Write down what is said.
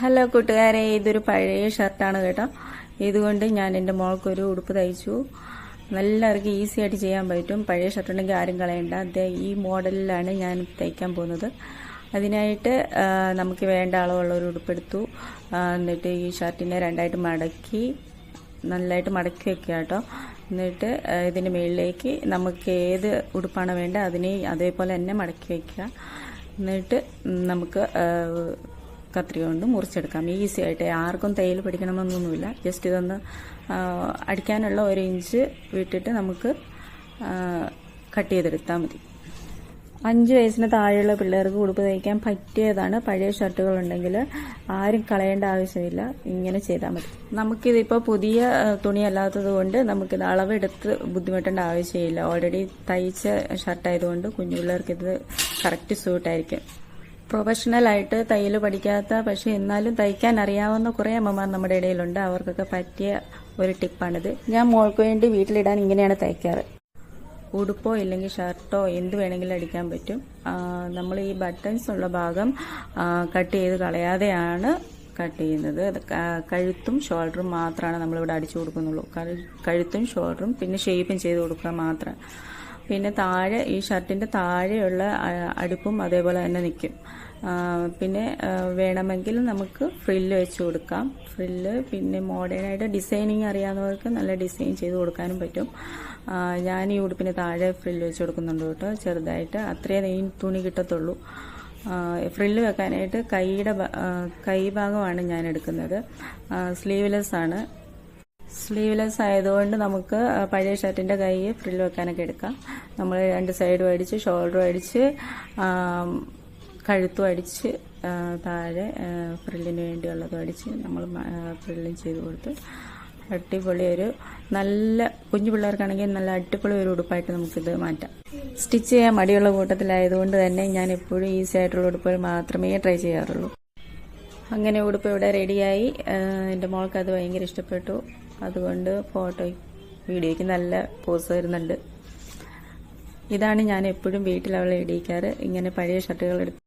Hello കൂട്ടുകാരെ ഇതൊരു പഴയ ഷർട്ടാണ് കേട്ടോ. ഇതുകൊണ്ട് ഞാൻ എന്റെ മോൾക്കൊരു ഉടുപ്പ് തയ്ച്ചു. നല്ലവർക്ക് ഈസി ആയിട്ട് ചെയ്യാൻ പറ്റും. പഴയ ഷർട്ട് ഉണ്ടെങ്കിൽ ആരും കളയണ്ട. അത് ഈ മോഡലിലാണ് ഞാൻ തയ്ക്കാൻ പോകുന്നത്. അതിനായിട്ട് നമുക്ക് വേണ്ട അളവുള്ള ഒരു ഉടുപ്പെടുത്തു എന്നിട്ട് ഈ ഷർട്ടിനെ രണ്ടായിട്ട് മടക്കി നല്ലതായിട്ട് മടക്കി വെക്കുക കേട്ടോ. എന്നിട്ട് ഇതിന് മുകളിലേക്ക് നമുക്ക് ഏത് ഉടുപ്പാണ് വേണ്ടത് അതിനെ അതേപോലെ തന്നെ മടക്കി വെക്കുക. എന്നിട്ട് നമുക്ക് കത്രിക കൊണ്ട് മുറിച്ചെടുക്കാം. ഈസി ആയിട്ട് ആർക്കും തയ്യൽ പഠിക്കണമെന്നൊന്നുമില്ല ജസ്റ്റ് ഇതൊന്ന് അടിക്കാനുള്ള ഒരു ഇഞ്ച് വിട്ടിട്ട് നമുക്ക് കട്ട് ചെയ്തെടുത്താൽ മതി. അഞ്ച് വയസ്സിന് താഴെയുള്ള പിള്ളേർക്ക് ഉടുപ്പ് തയ്ക്കാൻ പറ്റിയതാണ്. പഴയ ഷർട്ടുകൾ ഉണ്ടെങ്കിൽ ആരും കളയേണ്ട ആവശ്യമില്ല. ഇങ്ങനെ ചെയ്താൽ മതി. നമുക്കിതിപ്പോൾ പുതിയ തുണി തുണിയല്ലാത്തത് കൊണ്ട് നമുക്കിത് അളവെടുത്ത് ബുദ്ധിമുട്ടേണ്ട ആവശ്യമില്ല. ഓൾറെഡി തയ്ച്ച ഷർട്ടായതുകൊണ്ട് കുഞ്ഞു പിള്ളേർക്ക് ഇത് കറക്റ്റ് സൂട്ടായിരിക്കും പ്രൊഫഷണൽ ആയിട്ട് തയ്യൽ പഠിക്കാത്ത പക്ഷെ എന്നാലും തയ്ക്കാൻ അറിയാവുന്ന കുറേ അമ്മമാർ നമ്മുടെ ഇടയിലുണ്ട്. അവർക്കൊക്കെ പറ്റിയ ഒരു ടിപ്പാണിത്. ഞാൻ മോൾക്ക് വേണ്ടി വീട്ടിലിടാൻ ഇങ്ങനെയാണ് തയ്ക്കാറ്. ഉടുപ്പോ ഇല്ലെങ്കിൽ ഷർട്ടോ എന്ത് വേണമെങ്കിലും അടിക്കാൻ പറ്റും. നമ്മൾ ഈ ബട്ടൺസ് ഉള്ള ഭാഗം കട്ട് ചെയ്ത് കളയാതെയാണ് കട്ട് ചെയ്യുന്നത്. കഴുത്തും ഷോൾഡറും മാത്രമാണ് നമ്മളിവിടെ അടിച്ചു കൊടുക്കുന്നുള്ളൂ. കഴുത്തും ഷോൾഡറും പിന്നെ ഷേപ്പും ചെയ്ത് കൊടുക്കുക മാത്രം. പിന്നെ താഴെ ഈ ഷർട്ടിന്റെ താഴെയുള്ള അടുപ്പും അതേപോലെ തന്നെ നിൽക്കും പിന്നെ വേണമെങ്കിൽ നമുക്ക് ഫ്രില്ല് വെച്ച് കൊടുക്കാം. ഫ്രില്ല് പിന്നെ മോഡേണായിട്ട് ഡിസൈനിങ് അറിയാവുന്നവർക്ക് നല്ല ഡിസൈൻ ചെയ്ത് കൊടുക്കാനും പറ്റും. ഞാൻ ഈ ഉടുപ്പിന് താഴെ ഫ്രില്ല് വെച്ച് കൊടുക്കുന്നുണ്ട് കേട്ടോ. ചെറുതായിട്ട് അത്രയേ ഈ തുണി കിട്ടത്തുള്ളൂ. ഫ്രില്ല് വെക്കാനായിട്ട് കൈയുടെ കൈ ഭാഗമാണ് ഞാൻ എടുക്കുന്നത്. സ്ലീവ്ലെസ് ആണ്. സ്ലീവ്ലെസ് ആയതുകൊണ്ട് നമുക്ക് പഴയ ഷർട്ടിന്റെ കൈ ഫ്രിൽ വെക്കാനൊക്കെ എടുക്കാം. നമ്മൾ രണ്ട് സൈഡും അടിച്ച് ഷോൾഡറും അടിച്ച് കഴുത്തും അടിച്ച് താഴെ ഫ്രില്ലിന് വേണ്ടിയുള്ളതും അടിച്ച് നമ്മൾ ഫ്രില്ലും ചെയ്ത് കൊടുത്ത് അടിപൊളി ഒരു നല്ല കുഞ്ഞു പിള്ളേർക്കാണെങ്കിൽ നല്ല അടിപൊളി ഒരു ഉടുപ്പായിട്ട് നമുക്കിത് മാറ്റാം. സ്റ്റിച്ച് ചെയ്യാൻ മടിയുള്ള കൂട്ടത്തിലായതുകൊണ്ട് തന്നെ ഞാൻ എപ്പോഴും ഈസി ആയിട്ടുള്ള ഉടുപ്പുകൾ മാത്രമേ ട്രൈ ചെയ്യാറുള്ളൂ. അങ്ങനെ ഉടുപ്പ് ഇവിടെ റെഡിയായി. എന്റെ മോൾക്ക് അത് ഭയങ്കര ഇഷ്ടപ്പെട്ടു. അതുകൊണ്ട് ഫോട്ടോ വീഡിയോയ്ക്ക് നല്ല പോസ് വരുന്നുണ്ട്. ഇതാണ് ഞാൻ എപ്പോഴും വീട്ടിൽ അവളെ ഇടിയിക്കാറ്. ഇങ്ങനെ പഴയ ഷർട്ടുകൾ എടുത്ത്